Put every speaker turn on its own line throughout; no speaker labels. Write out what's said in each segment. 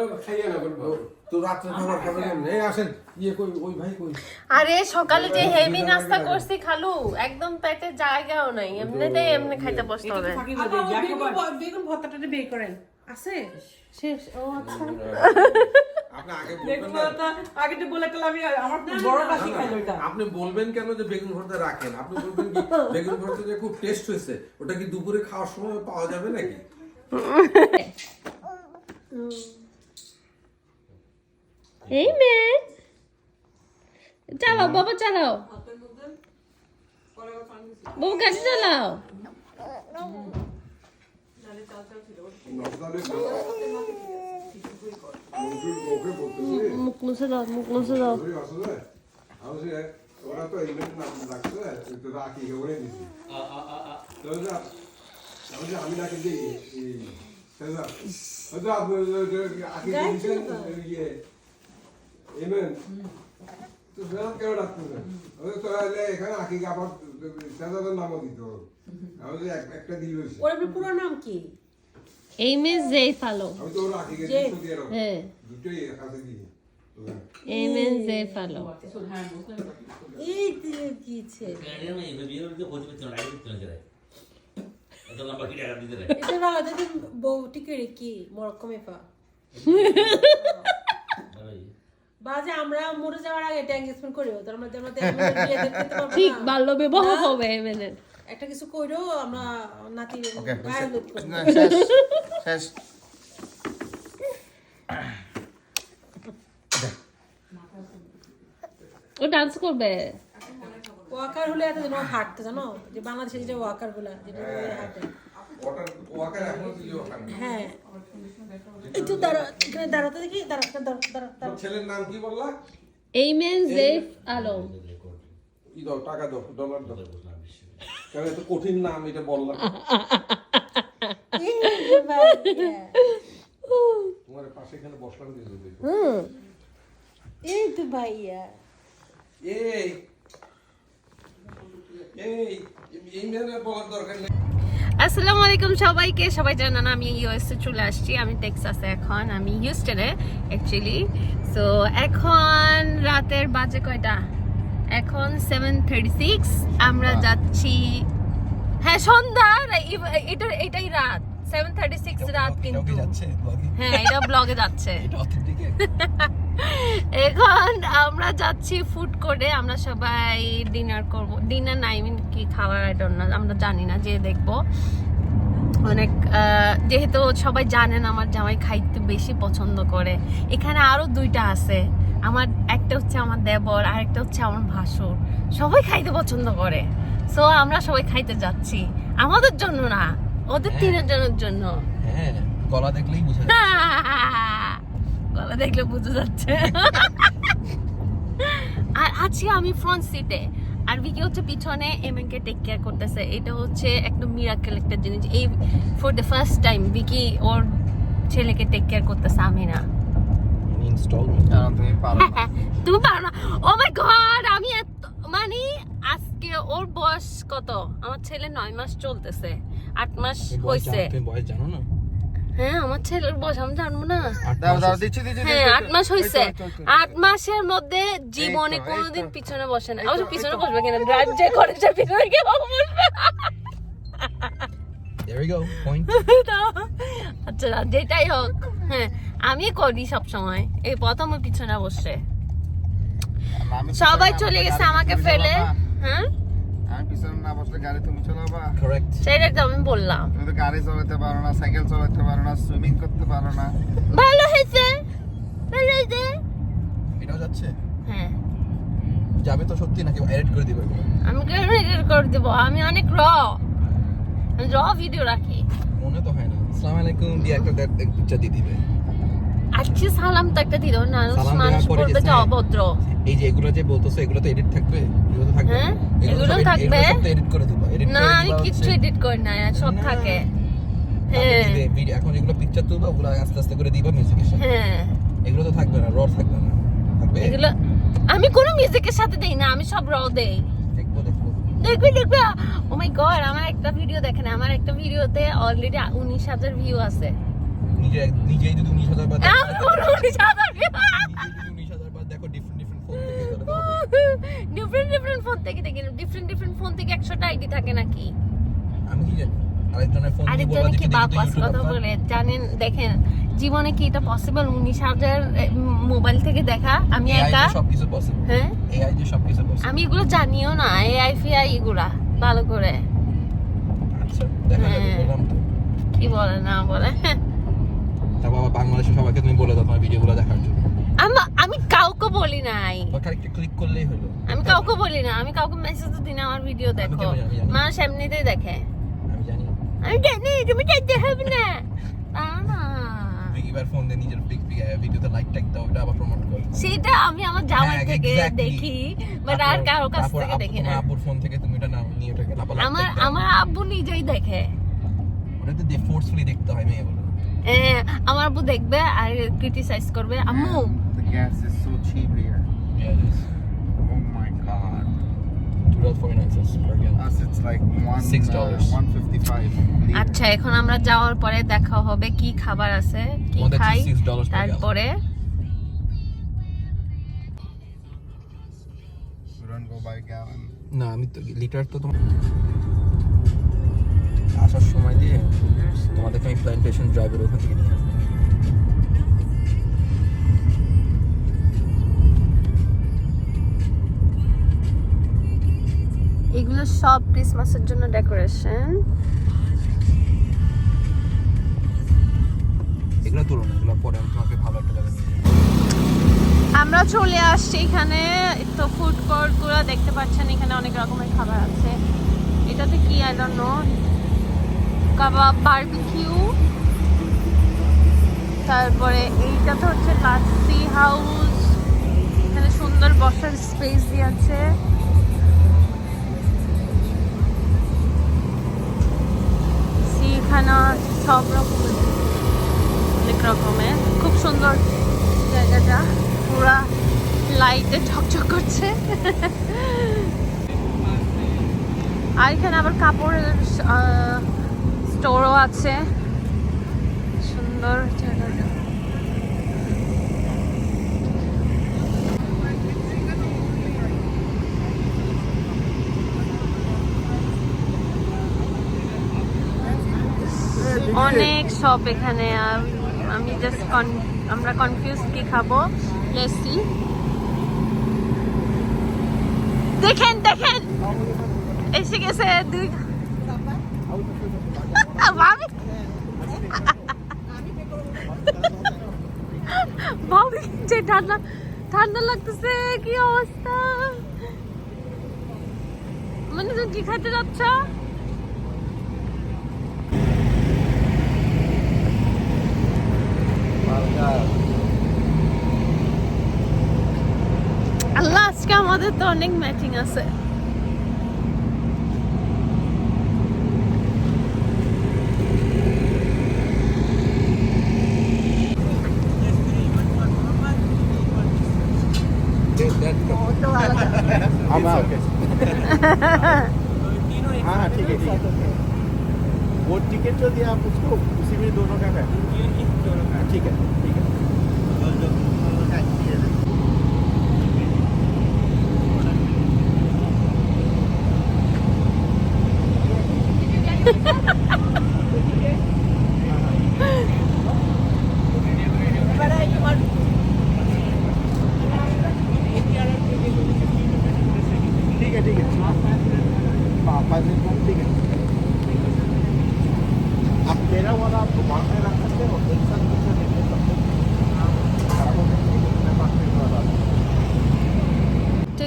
ওরা না বলব। তো রাত্রে খাবার খাবে কেমন আসেন ইয়ে কই ওই ভাই কই?
আরে সকালে যে হেভি নাস্তা করছি খালু একদম পেটে জায়গাও নাই এমনিতে এমনি খাইতে বসতে হবে।
ফাঁকি
আপা,
বাদে,
আমার
যাকে
বেগুন
বল-
ভ- বেগুন ভর্তাটা বের করেন। আছে? শেষ ও আচ্ছা।
আপনি বলবেন কেন যে বেগুন ভর্তা রাখেন? আপনি বলবেন কি বেগুন ভর্তা যে খুব টেস্ট হয়েছে। ওটা কি দুপুরে খাওয়ার সময় পাওয়া যাবে নাকি?
এই মেয়ে চালাও বাবা চালাও বাবু কাছে চালাও মুখ মুছে দাও মুখ মুছে দাও
ওরা তো রাখছে রাখি ওরে দিছি আমি রাখি দিই সেজা এমেন তো সেজা কেন রাখতেছেন ওই তো এলে এখানে আকি আবার সেজাদের নামও দিত। আমি যে একটা দিল
ওর পুরো নাম কি?
এই মেয়ে যেই ফালো
আমি তো রাখিকে
যে-
দুটো দিয়ে রাখো
হ্যাঁ।
দুটোই একাছে দিই
এই ফালো
এই দিয়ে দিয়েছে এটা না দেখুন বউ টিকে রে কি? মরক্কো মেফা বাজে আমরা মরে যাওয়ার আগে এটা এঙ্গেজমেন্ট করিও তার মধ্যে আমরা আমাদের বিয়ে দেখতে পারব
ঠিক বাল্য বিবাহ হবে এই মেয়ের
একটা কিছু কইরো আমরা নাতি গায়ে লোক
শেষ।
ও ডান্স করবে?
ওয়াকার হলে এত যেন হাঁটতে জানো? যে বাংলাদেশে যে ওয়াকারগুলা যেটা বলে হাঁটে।
ওটার ওয়াকার এখনও
হ্যাঁ। দাঁড়া এখানে দাঁড়াতে দেখি দাঁড়া দাঁড়া দাঁড়া
ছেলের নাম কি বললা?
এই মেয়ে জেফ আলম।
কি দাও টাকা দাও ডলার দাও। কারণ এত কঠিন নাম এটা বললাম। তোমার পাশে এখানে বসলাম দিয়ে দেবে
হুম।
এই তো ভাইয়া।
এই এই এই মেয়ে বলার দরকার নেই।
আসসালামু আলাইকুম সবাইকে। সবাই জানান আমি ইউএসএ চলে আসছি। আমি টেক্সাসে এখন আমি হিউস্টনে অ্যাকচুয়ালি সো এখন রাতের বাজে কয়টা? এখন সেভেন থার্টি সিক্স আমরা যাচ্ছি হ্যাঁ সন্ধ্যা। এটা এটাই রাত। সেভেন থার্টি কিন্তু। হ্যাঁ এটা ব্লগে যাচ্ছে। এখন আমরা যাচ্ছি ফুড কোর্টে আমরা সবাই ডিনার করব। ডিনার না আই মিন কি ডোন্ট নো আমরা জানি না যে দেখব। অনেক যেহেতু সবাই জানেন আমার জামাই খাইতে বেশি পছন্দ করে। এখানে আরও দুইটা আছে। আমার একটা হচ্ছে আমার দেবর আর একটা হচ্ছে আমার ভাসুর। সবাই খাইতে পছন্দ করে। সো আমরা সবাই খাইতে যাচ্ছি। আমাদের জন্য না ওদের তিনজনের জন্য।
হ্যাঁ। গলা দেখলেই বুঝা
গলা দেখলে বুঝে যাচ্ছে। আর আছি আমি ফ্রন্ট সিটে আর বিকি হচ্ছে পিছনে এমএনকে টেক কেয়ার করতেছে। এটা হচ্ছে একদম মিরাকেল একটা জিনিস। এই for the first time Vicky ওর ছেলেকে টেক কেয়ার করতেছে আমি না
তুমি পারো না।
তুমি পারো না। ও মাই গড আমি এত মানে আজকে ওর বয়স কত? আমার ছেলে নয় মাস চলতেছে। আট মাস হয়েছে
তুমি বয়স জানো না?
হ্যাঁ আমার ছেলের বয়স আমি জানব না।
দাও দাও দিচ্ছি দিচ্ছি
হ্যাঁ আট মাস হয়েছে। আট মাসের মধ্যে জীবনে কোনোদিন পিছনে বসে না। অবশ্য পিছনে বসবে কিনা? ড্রাইভ যে করে সে পিছনে গিয়ে বসবে।
There we go, point.
আচ্ছা যেটাই হোক হ্যাঁ আমি করি সব সময় এই প্রথম পিছনে বসে। সবাই চলে গেছে আমাকে ফেলে। হ্যাঁ?
আমি পিছনে না বসলে গাড়ি তুমি চালাবা। কারেক্ট
সেটাই তো আমি বললাম।
তুমি তো গাড়ি চালাতে পারো না সাইকেল চালাতে পারো না সুইমিং করতে পারো না।
ভালো হয়েছে। ভালো হয়েছে।
এটাও যাচ্ছে।
হ্যাঁ।
যাবে তো সত্যি নাকি এডিট করে দিবে?
আমি কেন edit করে দেবো? আমি অনেক র আমি র ভিডিও রাখি।
মনে তো হয় না। আসসালামু আলাইকুম দিয়ে একটা পিকচার দিয়ে দিবে।
আজকে সালাম তো একটা দিল না মানুষ বলবে যে অভদ্র।
এই যে এগুলো যে বলতেছো এগুলো তো এডিট থাকবে? এগুলো তো থাকবে?
হ্যাঁ, এগুলো থাকবে।
এডিট করে দিবা। এডিট
না আমি কিচ্ছু এডিট করি না সব থাকে। হ্যাঁ।
এখন যেগুলো পিকচার তুলবা ওগুলো আস্তে আস্তে করে দিবা মিউজিকের সাথে।
হ্যাঁ।
এগুলো তো থাকবে না র থাকবে না। থাকবে?
এগুলো আমি কোনো মিউজিকের সাথে দেই না আমি সব র দেই।
দেখব দেখব।
দেখবি দেখবি? ও মাই গড আমার একটা ভিডিও দেখেন আমার একটা ভিডিওতে অলরেডি উনিশ হাজার ভিউ আছে।
নিজে নিজেই যদি উনিশ হাজার
বার দেখো ডিফারেন্ট ডিফারেন্ট ফোন থেকে
ডিফারেন্ট ডিফারেন্ট ফোন থেকে দেখে ডিফারেন্ট ডিফারেন্ট ফোন থেকে একশোটা আইডি থাকে নাকি?
আমি কি জানি? আরেকজনের ফোন দিয়ে বলবা
আরেকজনে
যে
কি বাপাস কথা বলে। জানেন দেখেন জীবনে কি এটা পসিবল উনিশ হাজার মোবাইল থেকে দেখা? আমি
AI
একা?
সবকিছু পসিবল
হ্যাঁ?
এআই দিয়ে সবকিছু পসিবল
আমি এগুলো জানিও না। এআই ফিআই এগুলা ভালো করে।
আচ্ছা দেখা যাবে
হ্যাঁ। কি বলে না বলে?
বাংলাদেশের সবাইকে তুমি বলে দাও তোমার ভিডিওগুলো দেখার জন্য।
আমি কাউকে বলি নাই।
ক্লিক করলেই হলো।
আমি কাউকে বলি না আমি কাউকে মেসেজ দিই না আমার ভিডিও দেখো। মানুষ এমনিতেই দেখে।
আমি জানি।
আমি জানি তুমি দেখতে হবে না। তা না।
তুমি এবার ফোন দিয়ে নিজের পিক পিক ভিডিওতে লাইক ট্যাগ দাও ওটা আবার প্রমোট করো।
সেটা আমি আমার জামাই
হ্যাঁ,
থেকে দেখি বাট আর কারও কাছ থেকে দেখি না।
ফোন থেকে তুমি এটা নাও নিয়ে ওটাকে
আমার আমার আব্বু নিজেই দেখে।
ওটাতে ফোর্সফুলি দেখতে হয়
আমার আপু দেখবে আর ক্রিটিসাইজ করবে। আম্মু! আচ্ছা এখন আমরা যাওয়ার পরে দেখা হবে কি খাবার আছে কি খাই তারপরে
না আমি তো লিটার তো তোমার আসার সময় দিয়ে তোমাদেরকে আমি প্ল্যান্টেশন ড্রাইভের ওখান থেকে নিয়ে আসব।
এগুলো সব ক্রিসমাসের জন্য ডেকোরেশন
এগুলো তুলো না এগুলো পরে আমি তোমাকে ভালো একটা জায়গায়
আমরা চলে আসছি এখানে তো ফুড কোর্টগুলো দেখতে পাচ্ছেন এখানে অনেক রকমের খাবার আছে। এটাতে কি I don't know kebab barbecue. তারপরে এইটাতে হচ্ছে লাসি হাউস। এখানে সুন্দর বসার স্পেস দিয়ে আছে সব রকমের, অনেক রকমের। খুব সুন্দর জায়গাটা। পুরা লাইটে ঝকঝক করছে। আর এখানে আবার কাপড়ের স্টোরও আছে। সুন্দর অনেক শপ এখানে। আমি জাস্ট আমরা কনফিউজ কি খাব? লেসি দেখেন দেখেন! এসে গেছে দুই ভাবি ভাবি যে ঠান্ডা ঠান্ডা লাগতেছে, কি অবস্থা? মানে তুমি কি খাইতে যাচ্ছ? আল্লাহ, আজকে আমাদের তো অনেক ম্যাচিং আছে।
I'm out. हाँ हाँ ठीक है ठीक है वो टिकट जो दिया आप उसको उसी में दोनों का है हाँ, ठीक है ठीक है ठीक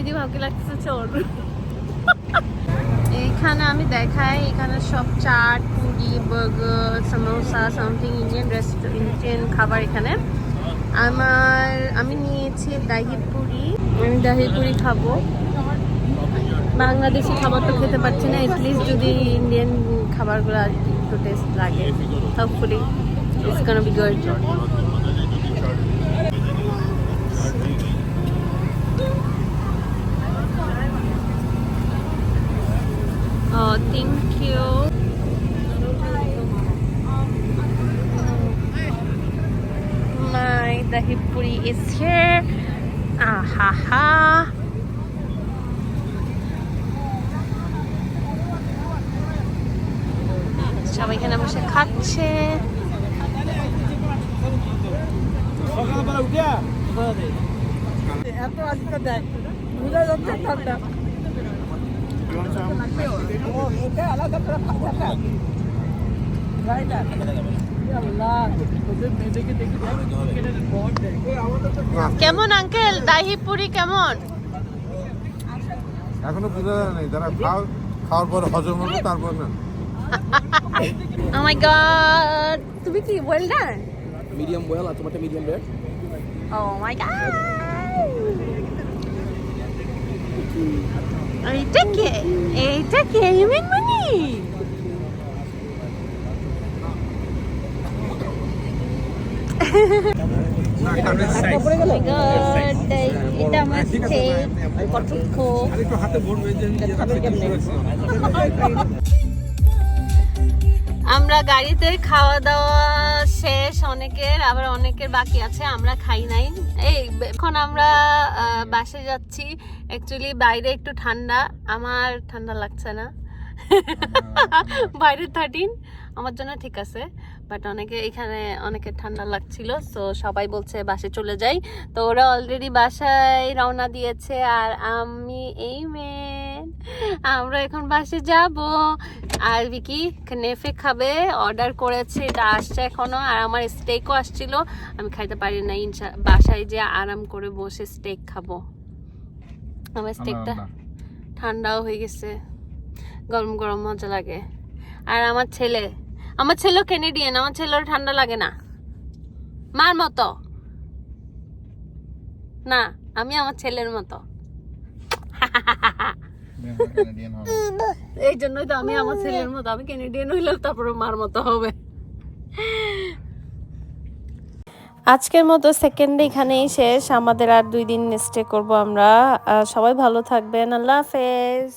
যদি ভালো লাগতেছে চল এইখানে আমি দেখাই, এখানে সব chaat, puri, burger, samosa, something, Indian restaurant Indian খাবার এখানে। আমার, আমি নিয়েছি দাহি পুরি। আমি দাহি পুরি খাব। বাংলাদেশি খাবার তো খেতে পারছি না এটলিস্ট যদি ইন্ডিয়ান খাবারগুলো আর একটু টেস্ট লাগে hopefully it's gonna be good Oh, thank you. My dahi puri is here. আহা সবাই এখানে বসে খাচ্ছে।
সকালবেলা উঠে
এত আজকে দেয় ঠান্ডা
কেমন আঙ্কেল? দাহি পুরি কেমন?
এখনও বোঝা যায় নাই তারা খাও খাওয়ার পর হজম হবে তারপর না।
ও মাই গড তুমি কি ওয়েল ডান
মিডিয়াম ওয়েল আর তোমারটা medium rare
oh my god এইটা কে এইটা কে ইমেন মানি এটা আমরা গাড়িতে খাওয়া দাওয়া শেষ। অনেকের, আবার অনেকের বাকি আছে, আমরা খাই নাই। এই, এখন আমরা বাসে যাচ্ছি। অ্যাকচুয়ালি বাইরে একটু ঠান্ডা। আমার ঠান্ডা লাগছে না। বাইরে থার্টিন আমার জন্য ঠিক আছে। বাট অনেকে, এখানে অনেকের ঠান্ডা লাগছিল তো সবাই বলছে বাসে চলে যাই। তো ওরা অলরেডি বাসায় রওনা দিয়েছে, আর আমি এই মেয়ে আমরা এখন বাসে যাব। আর বিকি নেফে খাবে অর্ডার করেছে এটা আসছে এখনও আর আমার স্টেকও আসছিল। আমি খাইতে পারি না ইনশা বাসায় যে আরাম করে বসে স্টেক খাব। আমার স্টেকটা ঠান্ডাও হয়ে গেছে গরম গরম মজা লাগে। আর আমার ছেলে আমার ছেলেও কেনেডিয়ান আমার ছেলের ঠান্ডা লাগে না। মার মতো। না আমি আমার ছেলের মতো। এই জন্যই তো আমি আমার ছেলের মতো আমি কেনেডিয়ান হইলাম তারপরে মার মতো হবে। আজকের মতো সেকেন্ড এখানেই শেষ। আমাদের আর দুই দিন স্টে করব আমরা। সবাই ভালো থাকবেন। আল্লাহ হাফেজ।